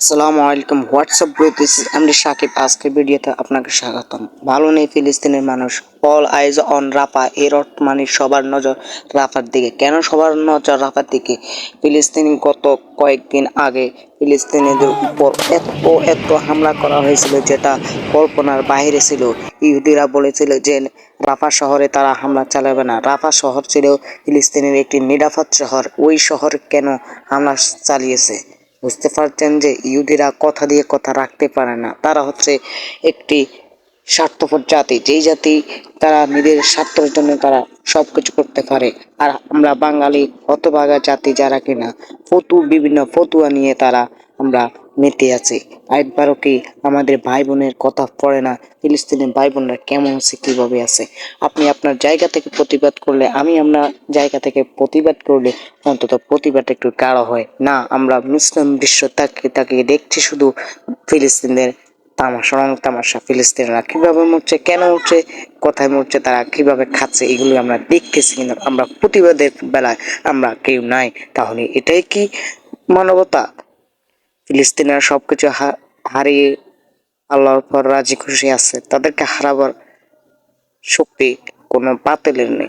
আসসালামু আলাইকুম, WhatsApp bro this is MD Sakib আজকের ভিডিওতে আপনাকে স্বাগতম। ভালো নেই ফিলিস্তিনের মানুষ অল আইজ অন রাফা এর অর্থ মানে সবার নজর রাফার দিকে। কেন সবার নজর রাফার দিকে? ফিলিস্তিনি গত কয়েকদিন আগে ফিলিস্তিনিদের উপর এত এত হামলা করা হয়েছিল যেটা কল্পনার বাইরে ছিল। ইহুদিরা বলেছিল যে রাফা শহরে তারা হামলা চালাবে না। রাফা শহর ছিল ফিলিস্তিনের একটি নিরাপদ শহর। ওই শহর কেন হামলা চালিয়েছে? বুঝতে পারছেন যে ইহুদিরা কথা দিয়ে কথা রাখতে পারে না। তারা হচ্ছে একটি স্বার্থপর জাতি। যেই জাতি তারা নিজের স্বার্থের জন্য তারা সব কিছু করতে পারে। আর আমরা বাঙালি হতভাগা জাতি যারা কিনা, ফতু, বিভিন্ন ফতুয়া নিয়ে তারা আমরা মেতে আছি। একবারও কি আমাদের ভাই বোনের কথা পড়ে না? ফিলিস্তিনের ভাই বোনরা কেমন আছে, কীভাবে আছে? আপনি আপনার জায়গা থেকে প্রতিবাদ করলে, আমি আমার জায়গা থেকে প্রতিবাদ করলে অন্তত প্রতিবাদ একটু গাঢ় হয়। না, আমরা মুসলিম দৃশ্য তাকিয়ে তাকিয়ে দেখছি শুধু ফিলিস্তিনের তামাশা, রং তামাশা ফিলিস্তিনরা কীভাবে মরছে, কেন মরছে, কোথায় মরছে, তারা কীভাবে খাচ্ছে, এগুলো আমরা দেখতেছি কিন্তু আমরা প্রতিবাদের বেলায় আমরা কেউ নাই। তাহলে এটাই কি মানবতা? ফিলিস্তিনিরা সবকিছু হা- হারিয়ে আল্লাহর পর রাজি খুশি আছে, তাদেরকে হারাবার শক্তি কোনো বাতিলের নেই।